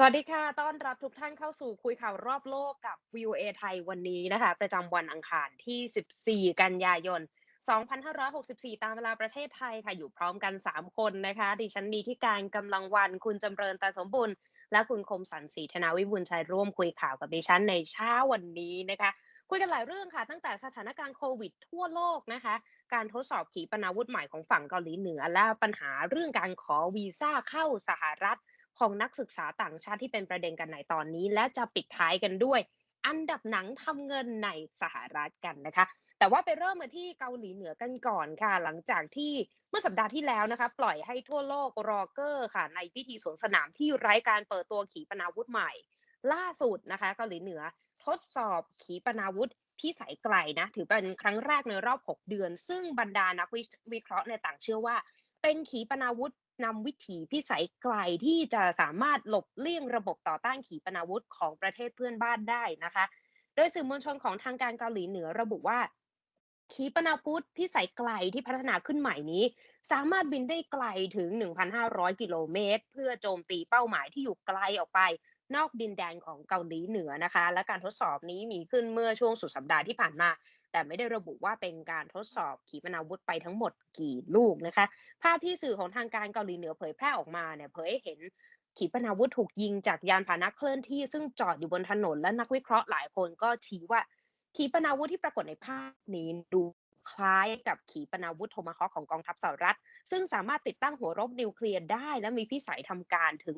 สวัสดีค่ะ ต้อนรับทุกท่านเข้าสู่คุยข่าวรอบโลกกับ VOA ไทยวันนี้นะคะ ประจำวันอังคารที่ 14 กันยายน 2564 ตามเวลาประเทศไทยค่ะ อยู่พร้อมกัน 3 คนนะคะ ดิฉันดีที่การกำลังวัน คุณจำเริญตาสมบุญ และคุณคมสันต์ศรีธนาวิบูลชัยร่วมคุยข่าวกับดิฉันในเช้าวันนี้นะคะ คุยกันหลายเรื่องค่ะ ตั้งแต่สถานการณ์โควิดทั่วโลกนะคะ การทดสอบขีปนาวุธใหม่ของฝั่งเกาหลีเหนือ และปัญหาเรื่องการขอวีซ่าเข้าสหรัฐ ของนักศึกษาต่างชาติที่เป็นประเด็นกันในตอนนี้ และจะปิดท้ายกันด้วย อันดับหนังทำเงินในสหรัฐกันนะคะ แต่ว่าไปเริ่มมาที่เกาหลีเหนือกันก่อนค่ะ หลังจากที่เมื่อสัปดาห์ที่แล้วนะคะ ปล่อยให้ทั่วโลกรอเกอร์ค่ะ ในพิธีสวนสนามที่ไร้การเปิดตัวขีปนาวุธใหม่ ล่าสุดนะคะ เกาหลีเหนือทดสอบขีปนาวุธพิสัยไกลนะ ถือเป็นครั้งแรกในรอบ 6 เดือน ซึ่งบรรดานักวิเคราะห์ในต่างเชื่อว่า เป็นขีปนาวุธ นำวิถีพิสัยไกลที่จะสามารถหลบเลี่ยงระบบต่อต้านขีปนาวุธของประเทศเพื่อนบ้านได้นะคะ โดยสื่อมวลชนของทางการเกาหลีเหนือระบุว่า ขีปนาวุธพิสัยไกลที่พัฒนาขึ้นใหม่นี้ สามารถบินได้ไกลถึง 1,500 กิโลเมตร เพื่อโจมตีเป้าหมายที่อยู่ไกลออกไป นอกดินแดนของเกาหลีเหนือนะคะ และการทดสอบนี้มีขึ้นเมื่อช่วงสุดสัปดาห์ที่ผ่านมา แต่ไม่ได้ระบุว่าเป็นการทดสอบขีปนาวุธไปทั้งหมดกี่ลูกนะคะ ภาพที่สื่อของทางการเกาหลีเหนือเผยแพร่ออกมาเนี่ยเผยให้เห็นขีปนาวุธถูกยิงจากยานพาหนะเคลื่อนที่ซึ่งจอดอยู่บนถนนและนักวิเคราะห์หลายคนก็ชี้ว่าขีปนาวุธที่ปรากฏในภาพนี้ดู คล้ายกับขีปนาวุธโทมาฮอคของกองทัพสหรัฐ ซึ่งสามารถติดตั้งหัวรบนิวเคลียร์ได้ และมีพิสัยทำการถึง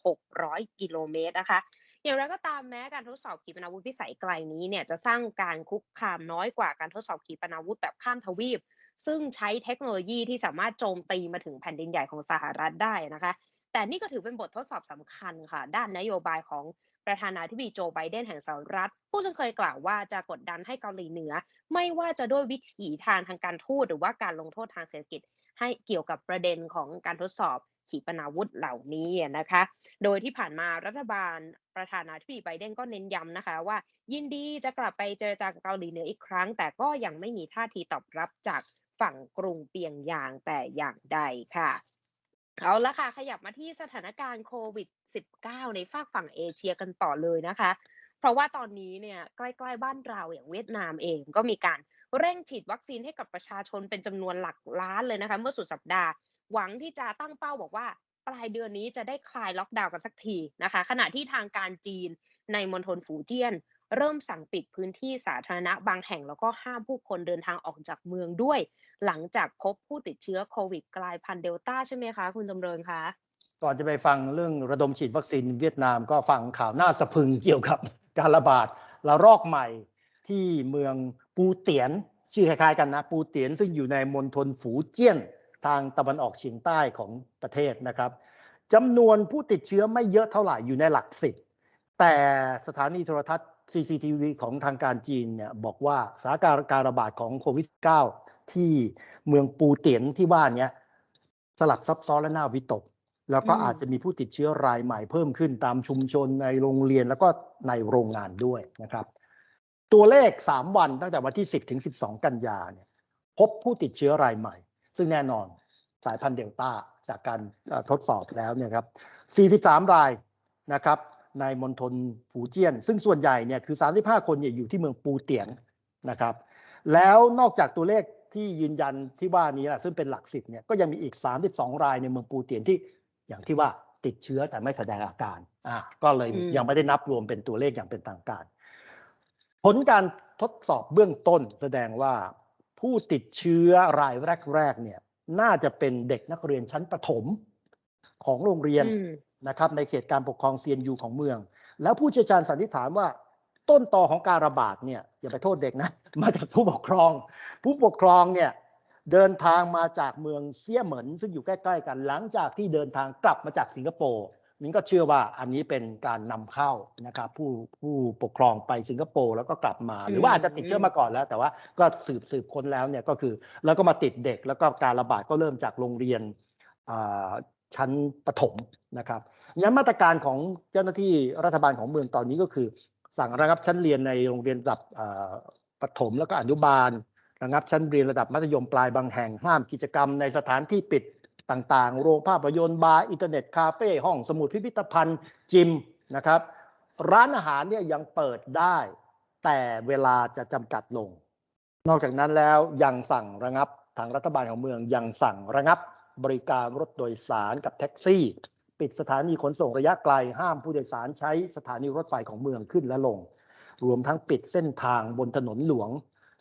1,600 กิโลเมตรนะคะอย่างไรก็ตามแม้การทดสอบขีปนาวุธพิสัยไกลนี้เนี่ยจะสร้างการคุกคามน้อยกว่าการทดสอบขีปนาวุธแบบข้ามทวีป ซึ่งใช้เทคโนโลยีที่สามารถโจมตีมาถึงแผ่นดินใหญ่ของสหรัฐได้นะคะ แต่นี่ก็ถือเป็นบททดสอบสำคัญค่ะ ด้านนโยบายของ ประธานาธิบดีโจไบเดนแห่งสหรัฐ ผู้ซึ่งเคยกล่าวว่าจะกดดันให้เกาหลีเหนือ ไม่ว่าจะด้วยวิถีทางทางการทูตหรือว่าการลงโทษทางเศรษฐกิจ ให้เกี่ยวกับประเด็นของการทดสอบขีปนาวุธเหล่านี้นะคะ โดยที่ผ่านมารัฐบาลประธานาธิบดีไบเดนก็เน้นย้ำนะคะว่า ยินดีจะกลับไปเจรจากับเกาหลีเหนืออีกครั้ง แต่ก็ยังไม่มีท่าทีตอบรับจากฝั่งกรุงเปียงยางแต่อย่างใดค่ะ เอาละค่ะ ขยับมาที่สถานการณ์โควิด -19 ในฝากฝั่งเอเชียกันต่อเลยนะคะ เพราะว่าตอนนี้เนี่ยใกล้ๆบ้านเราอย่างเวียดนามเองก็มีการเร่งฉีดวัคซีนให้กับประชาชนเป็นจำนวนหลักล้านเลยนะคะ เมื่อสุดสัปดาห์ หวังที่จะตั้งเป้าบอกว่า ปลายเดือนนี้จะได้คลายล็อกดาวน์กันสักทีนะคะ ขณะที่ทางการจีนในมณฑลฝูเจี้ยน เริ่มสั่งปิดพื้นที่สาธารณะบางแห่งแล้วก็ห้ามผู้คนเดินทางออกจากเมืองด้วย หลังจากพบผู้ติดเชื้อโควิดกลายพันธุ์เดลต้าใช่ไหมคะ คุณจำเริญคะ ก่อนจะไปฟังเรื่องระดมฉีดวัคซีนเวียดนามก็ฟังข่าวหน้าสะพึงเกี่ยวกับการระบาดระลอกใหม่ที่เมืองปูเตียน ชื่อคล้ายๆกันนะ ปูเตียนซึ่งอยู่ในมณฑลฝูเจี้ยนทางตะวันออกเฉียงใต้ของประเทศนะครับจำนวนผู้ติดเชื้อไม่เยอะเท่าไหร่อยู่ในหลักสิบแต่สถานีโทรทัศน์ CCTV ของทางการจีนเนี่ยบอกว่าสถานการณ์การระบาดของโควิด -19 ที่เมืองปูเตียนที่ว่านี้สลับซับซ้อนและน่าวิตก แล้วก็อาจจะมีผู้ติดเชื้อรายใหม่เพิ่มขึ้นตามชุมชนในโรงเรียนแล้วก็ในโรงงานด้วยนะครับ ตัวเลข 3 วันตั้งแต่วันที่ 10 ถึง 12 กันยาเนี่ยพบผู้ติดเชื้อรายใหม่ ซึ่งแน่นอนสายพันธุ์เดลต้าจากการทดสอบแล้วเนี่ยครับ 43 รายนะครับในมณฑลฝูเจี้ยน ซึ่งส่วนใหญ่เนี่ยคือ 35 คนเนี่ยอยู่ที่เมืองปูเตียนนะครับ แล้วนอกจากตัวเลขที่ยืนยันที่ว่านี้ซึ่งเป็นหลักสิบเนี่ยก็ยังมีอีก 32 รายในเมืองปูเตียนที่ อย่างที่ว่าติดเชื้อแต่ไม่แสดงอาการอ่าก็เลยยังไม่ได้นับรวมเป็นตัวเลขอย่างเป็นทางการ ผลการทดสอบเบื้องต้นแสดงว่าผู้ติดเชื้อรายแรกๆเนี่ยน่าจะเป็นเด็กนักเรียนชั้นประถมของโรงเรียนนะครับในเขตการปกครองเซียนยูของเมือง แล้วผู้เชี่ยวชาญสันนิษฐานว่าต้นตอของการระบาดเนี่ยอย่าไปโทษเด็กนะ มาจากผู้ปกครอง ผู้ปกครองเนี่ย เดินทางมาจากเมืองเซี่ยเหมินซึ่งอยู่ใกล้ๆกันหลังจากที่เดินทางกลับมาจากสิงคโปร์มินก็เชื่อว่าอันนี้เป็นการนำเข้านะครับผู้ผู้ปกครองไปสิงคโปร์แล้วก็กลับมา หรือว่าอาจจะติดเชื้อมาก่อนแล้ว แต่ว่าก็สืบสืบค้นแล้วเนี่ยก็คือ แล้วก็มาติดเด็กแล้วก็การระบาดก็เริ่มจากโรงเรียนชั้นประถมนะครับงั้นมาตรการของเจ้าหน้าที่รัฐบาลของเมืองตอนนี้ก็คือ สั่งระงับชั้นเรียนในโรงเรียนระดับประถมแล้วก็อนุบาล ระงับชั้นเรียนระดับมัธยมปลายบางแห่งห้ามกิจกรรมในสถานที่ปิดต่างๆ โรงภาพยนตร์บาร์อินเทอร์เน็ตคาเฟ่ห้องสมุดพิพิธภัณฑ์จิมนะครับ ร้านอาหารเนี่ยยังเปิดได้ แต่เวลาจะจำกัดลง นอกจากนั้นแล้วยังสั่งระงับทางรัฐบาลของเมืองยังสั่งระงับบริการรถโดยสารกับแท็กซี่ ปิดสถานีขนส่งระยะไกลห้ามผู้โดยสารใช้สถานีรถไฟของเมืองขึ้นและลง รวมทั้งปิดเส้นทางบนถนนหลวง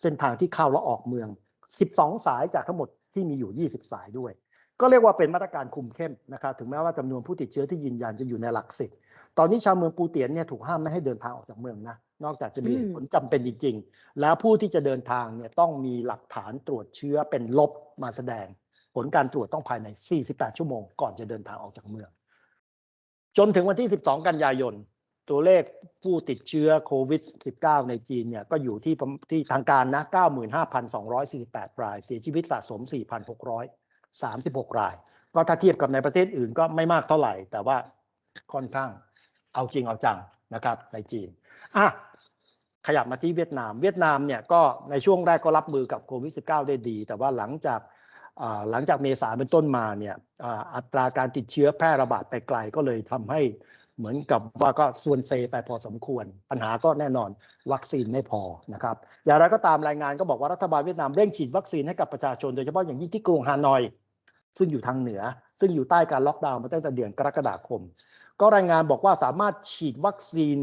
เส้นทางที่เข้าและออกเมือง 12 สายจากทั้งหมดที่มีอยู่ 20 สายด้วย ก็เรียกว่าเป็นมาตรการคุมเข้มนะครับถึงแม้ว่าจำนวนผู้ติดเชื้อที่ยืนยันจะอยู่ในหลักสิบตอนนี้ชาวเมืองปูเตียนเนี่ยถูกห้ามไม่ให้เดินทางออกจากเมืองนะนอกจากจะมีเหตุผลจำเป็นจริง ๆ แล้วผู้ที่จะเดินทางเนี่ยต้องมีหลักฐานตรวจเชื้อเป็นลบมาแสดง ผลการตรวจต้องภายใน 48 ชั่วโมง ก่อนจะเดินทางออกจากเมือง จนถึงวันที่ 12 กันยายน ตัวเลขผู้ติดเชื้อโควิด -19 ในจีนเนี่ยก็อยู่ที่ที่ทางการนะ 95,248 ราย เสียชีวิตสะสม 4,636 ราย ก็ถ้าเทียบกับในประเทศอื่นก็ไม่มากเท่าไหร่ แต่ว่าค่อนข้างเอาจริงเอาจังนะครับในจีนอะขยับมาที่เวียดนาม เวียดนามเนี่ยก็ในช่วงแรกก็รับมือกับโควิด -19 ได้ดี แต่ว่าหลังจากหลังจากเมษาเป็นต้นมาเนี่ยอัตราการติดเชื้อแพร่ระบาดไปไกลก็เลยทำให้ เหมือนกับว่าก็ส่วนเซไปพอสมควร ปัญหาก็แน่นอนวัคซีนไม่พอนะครับอย่างไรก็ตามรายงานก็บอกว่ารัฐบาลเวียดนามเร่งฉีดวัคซีนให้กับประชาชนโดยเฉพาะอย่างยิ่งที่กรุงฮานอย ซึ่งอยู่ทางเหนือ ซึ่งอยู่ใต้การล็อกดาวน์มาตั้งแต่เดือนกรกฎาคม ก็รายงานบอกว่าสามารถฉีดวัคซีน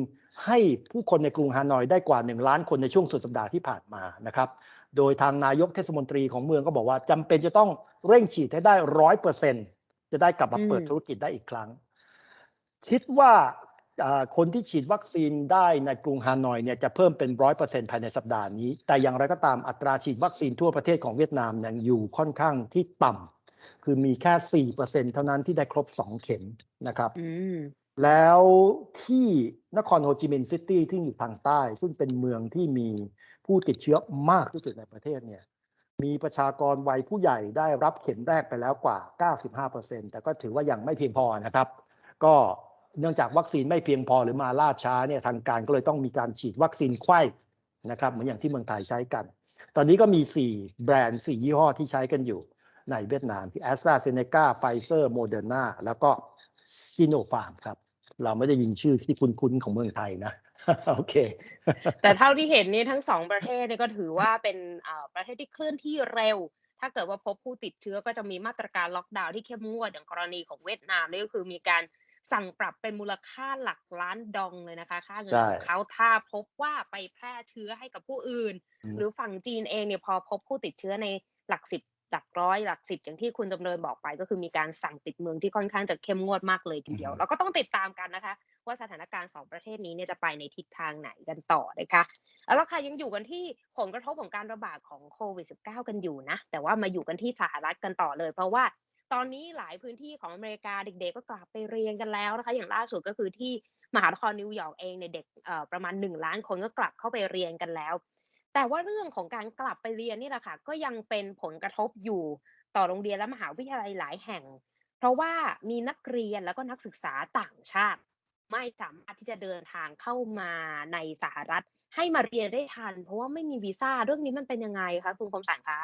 ให้ผู้คนในกรุงฮานอยได้กว่า 1 ล้านคนในช่วงสุดสัปดาห์ที่ผ่านมานะครับโดยทางนายกเทศมนตรีของเมืองก็บอกว่าจำเป็นจะต้องเร่งฉีดให้ได้ร้อยเปอร์เซ็นจะได้กลับมาเปิดธุรกิจได้อีกครั้ง คิดว่าอ่าคนที่ฉีดวัคซีนได้ในกรุงฮานอยเนี่ยจะเพิ่มเป็นร้อยเปอร์เซ็นภายในสัปดาห์นี้ แต่อย่างไรก็ตามอัตราฉีดวัคซีนทั่วประเทศของเวียดนามยังอยู่ค่อนข้างที่ต่ำคือมีแค่สี่เปอร์เซ็นเท่านั้นที่ได้ครบสองเข็มนะครับอืมแล้วที่นครโฮจิมินห์ซิตี้ที่อยู่ทางใต้ ซึ่งเป็นเมืองที่มีผู้ติดเชื้อมากที่สุดในประเทศเนี่ยมีประชากรวัยผู้ใหญ่ได้รับเข็มแรกไปแล้วกว่า 95%แต่ก็ถือว่ายังไม่เพียงพอนะครับ ก็ เนื่องจากวัคซีนไม่เพียงพอหรือมาล่าช้าเนี่ยทางการก็เลยต้องมีการฉีดวัคซีนไข้นะครับเหมือนอย่างที่เมืองไทยใช้กัน ตอนนี้ก็มี 4 แบรนด์ 4 ยี่ห้อที่ใช้กันอยู่ในเวียดนามที่ a s t r a z เซ e c a Pfizer Moderna แล้วก็ซีโนฟาร์มครับ เราไม่ได้ยินชื่อที่คุ้นๆของเมืองไทยนะโอเค แต่เท่าที่เห็นนี่ทั้งสองประเทศเนี่ยก็ถือว่าเป็นประเทศที่เคลื่อนที่เร็ว ถ้าเกิดว่าพบผู้ติดเชื้อก็จะมีมาตรการล็อกดาวน์ที่เข้มงวดอย่างกรณีของเวียดนามนี่ก็คือมีการ สั่งปรับเป็นมูลค่าหลักล้านดองเลยนะคะค่าเงินใช่ของเขาถ้าพบว่าไปแพร่เชื้อให้กับผู้อื่นอืมหรือฝั่งจีนเองเนี่ยพอพบผู้ติดเชื้อในหลักสิบหลักร้อยหลักสิบอย่างที่คุณจำเริญบอกไป ก็คือมีการสั่งปิดเมืองที่ค่อนข้างจะเข้มงวดมากเลยทีเดียวอือฮึเราก็ต้องติดตามกันนะคะ ว่าสถานการณ์สองประเทศนี้เนี่ยจะไปในทิศทางไหนกันต่อนะคะแล้วเราค่ะยังอยู่กันที่ผลกระทบของการระบาดของโควิด -19 กันอยู่นะ แต่ว่ามาอยู่กันที่สหรัฐกันต่อเลย เพราะว่า ตอนนี้หลายพื้นที่ของอเมริกาเด็กๆก็กลับไปเรียนกันแล้วนะคะ อย่างล่าสุดก็คือที่มหานครนิวยอร์กเองเนี่ยเด็กประมาณหนึ่งล้านคนก็กลับเข้าไปเรียนกันแล้ว แต่ว่าเรื่องของการกลับไปเรียนนี่แหละค่ะก็ยังเป็นผลกระทบอยู่ต่อโรงเรียนและมหาวิทยาลัยหลายแห่ง เพราะว่ามีนักเรียนแล้วก็นักศึกษาต่างชาติ ไม่สามารถที่จะเดินทางเข้ามาในสหรัฐให้มาเรียนได้ทัน เพราะว่าไม่มีวีซ่าเรื่องนี้มันเป็นยังไงคะคุณคมสันคะ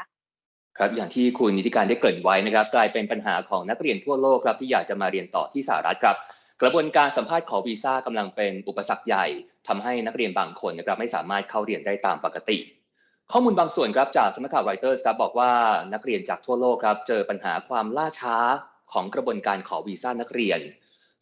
ครับอย่างที่คุณนิติการได้เกริ่นไว้นะครับ กลายเป็นปัญหาของนักเรียนทั่วโลกครับที่อยากจะมาเรียนต่อที่สหรัฐครับ กระบวนการสัมภาษณ์ขอวีซ่ากำลังเป็นอุปสรรคใหญ่ทำให้นักเรียนบางคนนะครับไม่สามารถเข้าเรียนได้ตามปกติ ข้อมูลบางส่วนครับจากสำนักข่าวไรเตอร์ครับบอกว่านักเรียนจากทั่วโลกครับเจอปัญหาความล่าช้าของกระบวนการขอวีซ่านักเรียน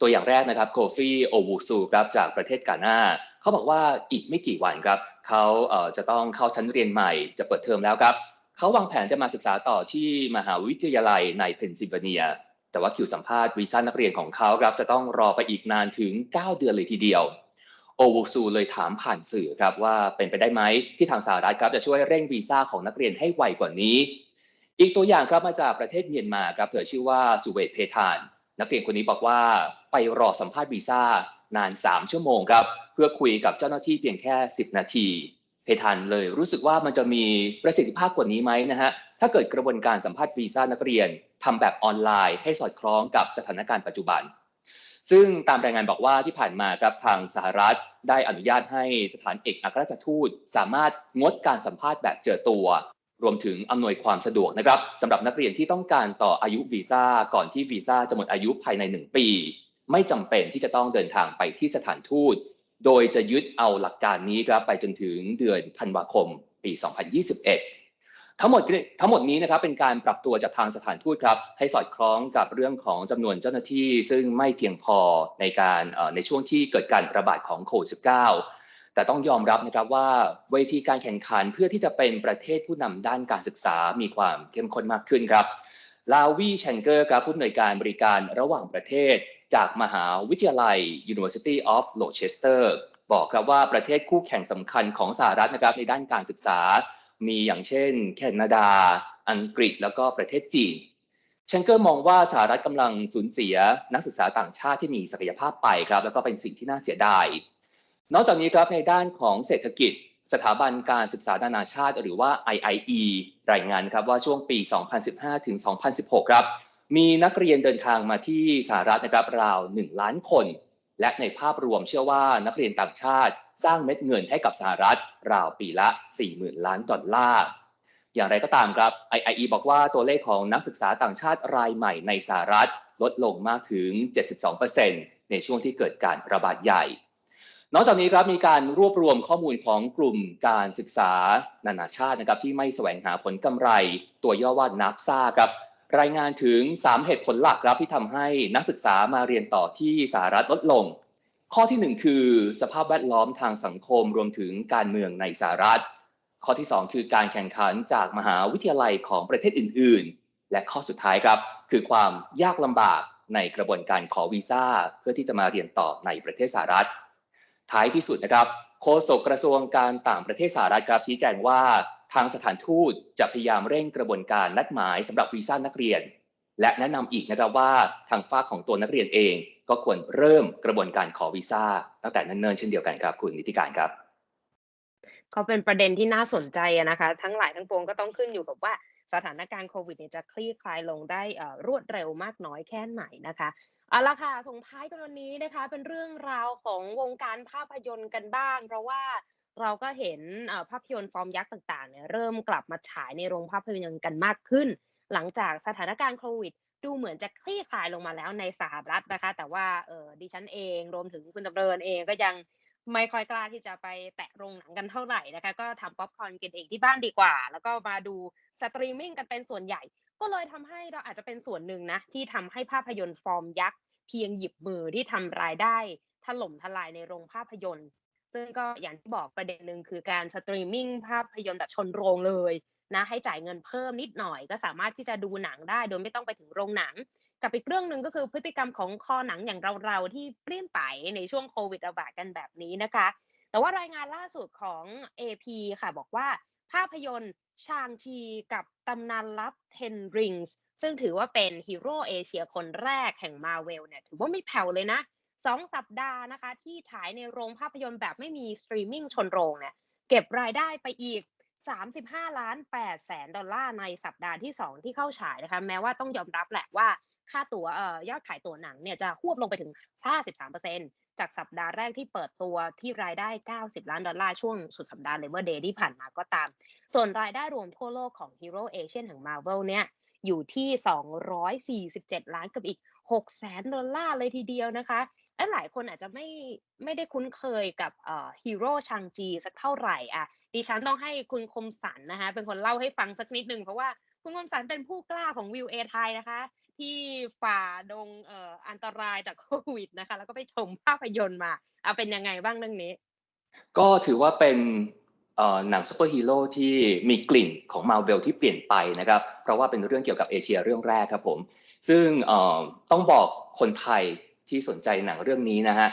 ตัวอย่างแรกนะครับโคฟี่โอวูซูครับจากประเทศกานาเขาบอกว่าอีกไม่กี่วันครับเขาเอ่อจะต้องเข้าชั้นเรียนใหม่จะเปิดเทอมแล้วครับ เขาวางแผนจะมาศึกษาต่อที่มหาวิทยาลัยในเพนซิลเวเนีย แต่ว่าคิวสัมภาษณ์วีซ่านักเรียนของเขาครับจะต้องรอไปอีกนานถึง 9 เดือนเลยทีเดียว โอวูซูเลยถามผ่านสื่อครับว่าเป็นไปได้ไหมที่ทางสหรัฐครับจะช่วยเร่งวีซ่าของนักเรียนให้ไวกว่านี้ อีกตัวอย่างครับมาจากประเทศเมียนมาครับเธอชื่อว่าสุเวตเพทาน นักเรียนคนนี้บอกว่าไปรอสัมภาษณ์วีซ่านาน 3 ชั่วโมงครับเพื่อคุยกับเจ้าหน้าที่เพียงแค่ 10 นาที เพทันเลย รู้สึกว่ามันจะมีประสิทธิภาพกว่านี้ไหมนะฮะถ้าเกิดกระบวนการสัมภาษณ์วีซ่านักเรียนทำแบบออนไลน์ให้สอดคล้องกับสถานการณ์ปัจจุบัน ซึ่งตามรายงานบอกว่าที่ผ่านมาครับทางสหรัฐได้อนุญาตให้สถานเอกอัครราชทูต สามารถงดการสัมภาษณ์แบบเจอตัว รวมถึงอำนวยความสะดวกนะครับสำหรับนักเรียนที่ต้องการต่ออายุวีซ่าก่อนที่วีซ่าจะหมดอายุภายใน 1 ปี ไม่จำเป็นที่จะต้องเดินทางไปที่สถานทูต โดยจะยึดเอาหลักการนี้ครับไปจนถึงเดือนธันวาคมปี 2021 ทั้งหมดทั้งหมดนี้นะครับเป็นการปรับตัวจากทางสถานทูตครับให้สอดคล้องกับเรื่องของจำนวนเจ้าหน้าที่ ซึ่งไม่เพียงพอในการในช่วงที่เกิดการระบาดของโควิด -19 แต่ต้องยอมรับนะครับว่าเวทีการแข่งขันเพื่อที่จะเป็นประเทศผู้นำด้านการศึกษามีความเข้มข้นมากขึ้นครับลาวีเชนเกอร์ครับผู้อำนวยการบริการระหว่างประเทศ จากมหาวิทยาลัย University of Rochester บอกครับว่าประเทศคู่แข่งสำคัญของสหรัฐนะครับในด้านการศึกษา มีอย่างเช่น แคนาดา อังกฤษแล้วก็ประเทศจีนเชนเกอร์มองว่าสหรัฐกำลังสูญเสียนักศึกษาต่างชาติที่มีศักยภาพไปครับ แล้วก็เป็นสิ่งที่น่าเสียดาย นอกจากนี้ครับในด้านของเศรษฐกิจ สถาบันการศึกษานานาชาติ หรือว่า IIE รายงานครับว่าช่วงปี 2015 ถึง 2016 ครับ มีนักเรียนเดินทางมาที่สหรัฐนะครับราว 1 ล้านคน และในภาพรวมเชื่อว่านักเรียนต่างชาติสร้างเม็ดเงินให้กับสหรัฐ ราวปีละ 40,000 ล้านดอลลาร์ อย่างไรก็ตามครับ IIE บอกว่าตัวเลขของนักศึกษาต่างชาติรายใหม่ในสหรัฐลดลงมากถึง 72%ในช่วงที่เกิดการระบาดใหญ่ นอกจากนี้ครับมีการรวบรวมข้อมูลของกลุ่มการศึกษานานาชาตินะครับที่ไม่แสวงหาผลกำไร ตัวย่อว่า NAFSA ครับ รายงานถึง 3 เหตุผลหลักครับที่ทำให้นักศึกษามาเรียนต่อที่สหรัฐลดลง ข้อทีหนึ่1 คือสภาพแวดล้อมทางสังคมรวมถึงการเมืองในสหรัฐ ข้อที่ 2 คือการแข่งขันจากมหาวิทยาลัยของประเทศอื่น ๆ และข้อสุดท้ายครับ คือความยากลำบากในกระบวนการขอวีซ่าเพื่อที่จะมาเรียนต่อในประเทศสหรัฐ ท้ายที่สุดนะครับโฆษกกระทรวงการต่างประเทศสหรัฐครับชี้แจงว่า ทางสถานทูตจะพยายามเร่งกระบวนการนัดหมายสำหรับวีซ่านักเรียน และแนะนำอีกนะครับว่าทางฝ้าของตัวนักเรียนเอง ก็ควรเริ่มกระบวนการขอวีซ่าตั้งแต่เนิ่นๆเช่นเดียวกันครับคุณนิติการครับ ก็เป็นประเด็นที่น่าสนใจนะคะ ทั้งหลายทั้งปวงก็ต้องขึ้นอยู่กับว่าสถานการณ์โควิดเนี่ยจะคลี่คลายลงได้รวดเร็วมากน้อยแค่ไหนนะคะเอาละค่ะส่งท้ายกันวันนี้นะคะ เป็นเรื่องราวของวงการภาพยนตร์กันบ้าง เพราะว่า เราก็เห็นภาพยนตร์ฟอร์มยักษ์ต่างๆเนี่ยเริ่มกลับมาฉายในโรงภาพยนตร์กันมากขึ้น หลังจากสถานการณ์โควิด ดูเหมือนจะคลี่คลายลงมาแล้วในสหรัฐนะคะ แต่ว่าเออดิฉันเองรวมถึงคุณจำเริญเองก็ยังไม่ค่อยกล้าที่จะไปแตะโรงหนังกันเท่าไหร่นะคะ ก็ทำป๊อปคอร์นกินเองที่บ้านดีกว่า แล้วก็มาดูสตรีมมิ่งกันเป็นส่วนใหญ่ ก็เลยทำให้เราอาจจะเป็นส่วนหนึ่งนะ ที่ทำให้ภาพยนตร์ฟอร์มยักษ์เพียงหยิบมือที่ทำรายได้ถล่มทลายในโรงภาพยนตร์ ซึ่งก็อย่างที่บอกประเด็นหนึ่งคือการสตรีมมิ่งภาพยนตร์แบบชนโรงเลยนะให้จ่ายเงินเพิ่มนิดหน่อย ก็สามารถที่จะดูหนังได้ โดยไม่ต้องไปถึงโรงหนัง กับอีกเรื่องหนึ่งก็คือพฤติกรรมของคอหนังอย่างเราๆที่เปลี่ยนไปในช่วงโควิดระบาดกันแบบนี้นะคะ แต่ว่ารายงานล่าสุดของ AP ค่ะบอกว่าภาพยนตร์ชางชีกับตำนานลับ Ten Rings ซึ่งถือว่าเป็นฮีโร่เอเชียคนแรกแห่งมาเวลเนี่ยถือว่าไม่แผ่วเลยนะ สองสัปดาห์นะคะ ที่ฉายในโรงภาพยนตร์แบบไม่มีสตรีมมิ่งชนโรงเนี่ยเก็บรายได้ไปอีก 35 ล้าน8แสนดอลลาร์ในสัปดาห์ที่ 2 ที่เข้าฉายนะคะแม้ว่าต้องยอมรับแหละว่าค่าตั๋วเอ่อยอดขายตั๋วหนังเนี่ยจะหวบลงไปถึง 53%จากสัปดาห์แรกที่เปิดตัวที่รายได้ 90 ล้านดอลลาร์ช่วงสุดสัปดาห์ Labor Day ที่ผ่านมาก็ตาม ส่วนรายได้รวมทั่วโลกของ Hero Asian แห่ง Marvel เนี่ยอยู่ที่ 247 ล้านกับอีก 6 แสนดอลลาร์เลยทีเดียวนะคะ และหลายคนอาจจะไม่ไม่ได้คุ้นเคยกับฮีโร่ชางจีสักเท่าไหร่อะดิฉันต้องให้คุณคมสันนะคะเป็นคนเล่าให้ฟังสักนิดนึงเพราะว่าคุณคมสันเป็นผู้กล้าของวิวเอไทยนะคะ ที่ฝ่าดงเอ่ออันตรายจากโควิดนะคะ แล้วก็ไปชมภาพยนตร์มาเอาเป็นยังไงบ้างเรื่องนี้ ก็ถือว่าเป็นหนังซูเปอร์ฮีโร่ที่มีกลิ่นของมาเวลที่เปลี่ยนไปนะครับ เพราะว่าเป็นเรื่องเกี่ยวกับเอเชียเรื่องแรกครับผม ซึ่งต้องบอกคนไทย ที่สนใจหนังเรื่องนี้นะฮะ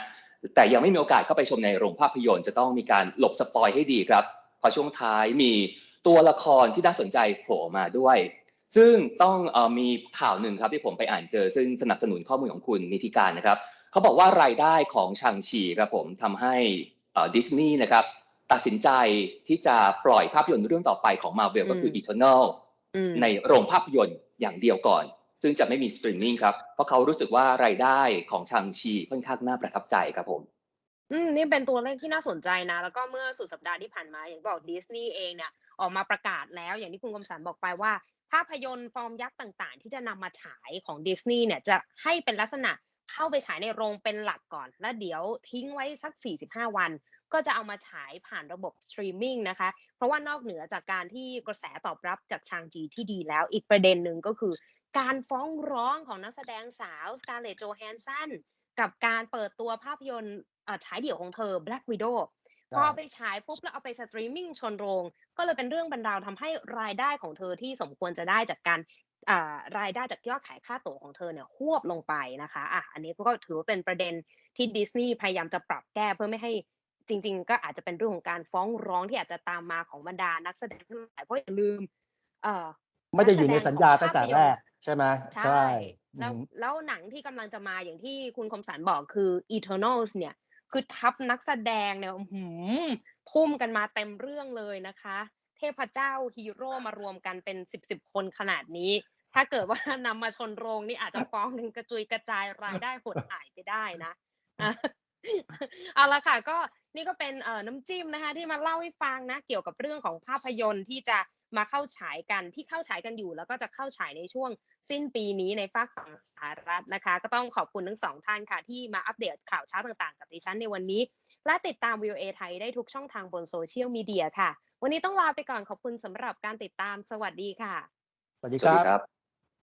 แต่ยังไม่มีโอกาสเข้าไปชมในโรงภาพยนตร์จะต้องมีการหลบสปอยให้ดีครับเพราะช่วงท้ายมีตัวละครที่น่าสนใจโผล่มาด้วย ซึ่งต้องเออมีข่าวหนึ่งครับที่ผมไปอ่านเจอ ซึ่งสนับสนุนข้อมูลของคุณนิติการนะครับเขาบอกว่ารายได้ของชางชีครับผมทำให้ดิสนีย์นะครับตัดสินใจที่จะปล่อยภาพยนตร์เรื่องต่อไปของ Marvel ก็คืออืม Eternal อืมในโรงภาพยนตร์อย่างเดียวก่อน ซึ่งจะไม่มีสตรีมมิ่งครับ เพราะเขารู้สึกว่ารายได้ของชางชีค่อนข้างน่าประทับใจครับผม อืมนี่เป็นตัวเลขที่น่าสนใจนะ แล้วก็เมื่อสุดสัปดาห์ที่ผ่านมาอย่างบอกดิสนีย์เองเนี่ยออกมาประกาศแล้วอย่างที่คุณกมสันบอกไปว่า ภาพยนตร์ฟอร์มยักษ์ต่างๆ ที่จะนำมาฉายของดิสนีย์เนี่ยจะให้เป็นลักษณะเข้าไปฉายในโรงเป็นหลักก่อน แล้วเดี๋ยวทิ้งไว้สัก 45 วัน ก็จะเอามาฉายผ่านระบบสตรีมมิ่งนะคะ เพราะว่านอกเหนือจากการที่กระแสตอบรับจากชางจีที่ดีแล้ว อีกประเด็นหนึ่งก็คือ การฟ้องร้องของนักแสดงสาวสการ์เลตโจแฮนสันกับการเปิดตัวภาพยนตร์เอ่อฉายเดี่ยวของเธอ Black Widow พอใช่ไปฉายปุ๊บแล้วเอาไปสตรีมมิ่งชนโรง ก็เลยเป็นเรื่องบรรดาวทำให้รายได้ของเธอที่สมควรจะได้จากการอ่ารายได้จากยอดขายค่าตั๋วของเธอเนี่ยหวบลงไปนะคะอะอันนี้ก็ถือว่าเป็นประเด็นที่ดิสนีย์พยายามจะปรับแก้เพื่อไม่ให้จริง ๆ ก็อาจจะเป็นเรื่องของการฟ้องร้องที่อาจจะตามมาของบรรดานักแสดงทั้งหลายเพราะอย่าลืม เอ่อไม่ได้อยู่ในสัญญาตั้งแต่แรก ใช่ไหมใช่อืแล้วมแล้วหนังที่กำลังจะมาอย่างที่คุณคมสันบอกคือ Eternals เนี่ย คือทัพนักแสดงเนี่ยอื้อหือทุ่มกันมาเต็มเรื่องเลยนะคะ เทพเจ้าฮีโร่มารวมกันเป็นสิบสิบคนขนาดนี้ ถ้าเกิดว่านำมาชนโรงนี่อาจจะฟ้องกันกระจุยกระจายรายได้หดหายไปได้นะอะเอาละค่ะก็นี่ก็เป็นเอ่อน้ำจิ้มนะคะ ที่มาเล่าให้ฟังนะ เกี่ยวกับเรื่องของภาพยนตร์ที่จะ มาเข้าฉายกันที่เข้าฉายกันอยู่ แล้วก็จะเข้าฉายในช่วงสิ้นปีนี้ในฝากฝั่งสหรัฐนะคะ ก็ต้องขอบคุณทั้งสองท่านค่ะ ที่มาอัปเดตข่าวเช้าต่างๆ กับดิฉันในวันนี้ และติดตาม VOA ไทยได้ทุกช่องทางบนโซเชียลมีเดียค่ะ วันนี้ต้องลาไปก่อนขอบคุณสำหรับการติดตามสวัสดีค่ะสวัสดีสควัสรัดีบครับ